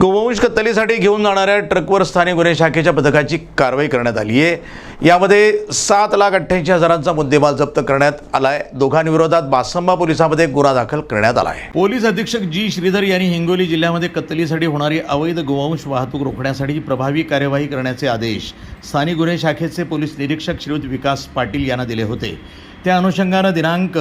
गोवंश कत्तलीसाठी घेऊन जाणाऱ्या ट्रकवर स्थानिक गुन्हे शाखेच्या पथकाची कारवाई करण्यात आली आहे. यामध्ये सात लाख अठ्ठ्याऐंशी हजारांचा मुद्देमाल जप्त करण्यात आलाय. दोघांविरोधात बासंबा पोलिसांमध्ये गुन्हा दाखल करण्यात आला आहे पोलीस अधीक्षक जी श्रीधर यांनी हिंगोली जिल्ह्यामध्ये कत्तलीसाठी होणारी अवैध गोवंश वाहतूक रोखण्यासाठी प्रभावी कार्यवाही करण्याचे आदेश स्थानिक गुन्हे शाखेचे पोलीस निरीक्षक श्रीयुत विकास पाटील यांना दिले होते. त्या अनुषंगानं दिनांक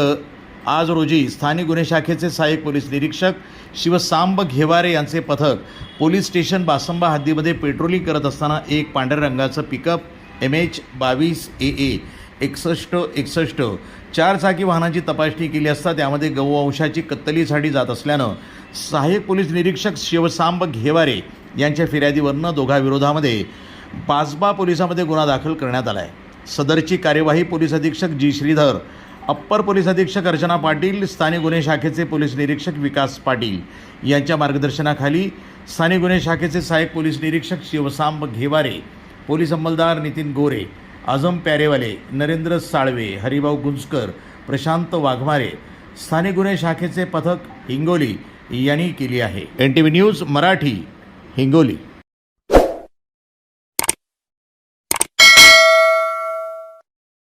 आज रोजी स्थानिक गुन्हे शाखेचे सहाय्यक पोलीस निरीक्षक शिवसांब घेवारे यांचे पथक पोलीस स्टेशन बासंबा हद्दीमध्ये पेट्रोलिंग करत असताना एक पांढऱ्या रंगाचं पिकअप एम एच बावीस ए ए एकसष्ट एकसष्ट चार चाकी वाहनांची तपासणी केली असता त्यामध्ये गौवंशाची कत्तलीसाठी जात असल्यानं सहाय्यक पोलीस निरीक्षक शिवसांब घेवारे यांच्या फिर्यादीवरनं दोघांविरोधामध्ये पाचबा पोलिसामध्ये गुन्हा दाखल करण्यात आला आहे सदरची कार्यवाही पोलीस अधीक्षक जी श्रीधर अप्पर पोलीस अधीक्षक अर्चना पाटील स्थानिक गुन्हे शाखेचे पोलीस निरीक्षक विकास पाटील यांच्या मार्गदर्शनाखाली स्थानिक गुन्हे शाखेचे सहाय्यक पोलीस निरीक्षक शिवसांब घेवारे पोलीस अंमलदार नितीन गोरे आझम प्यारेवाले नरेंद्र साळवे हरिभाऊ गुंजकर प्रशांत वाघमारे स्थानिक गुन्हे शाखेचे पथक हिंगोली यांनी केली आहे. N T V news Marathi Hingoli.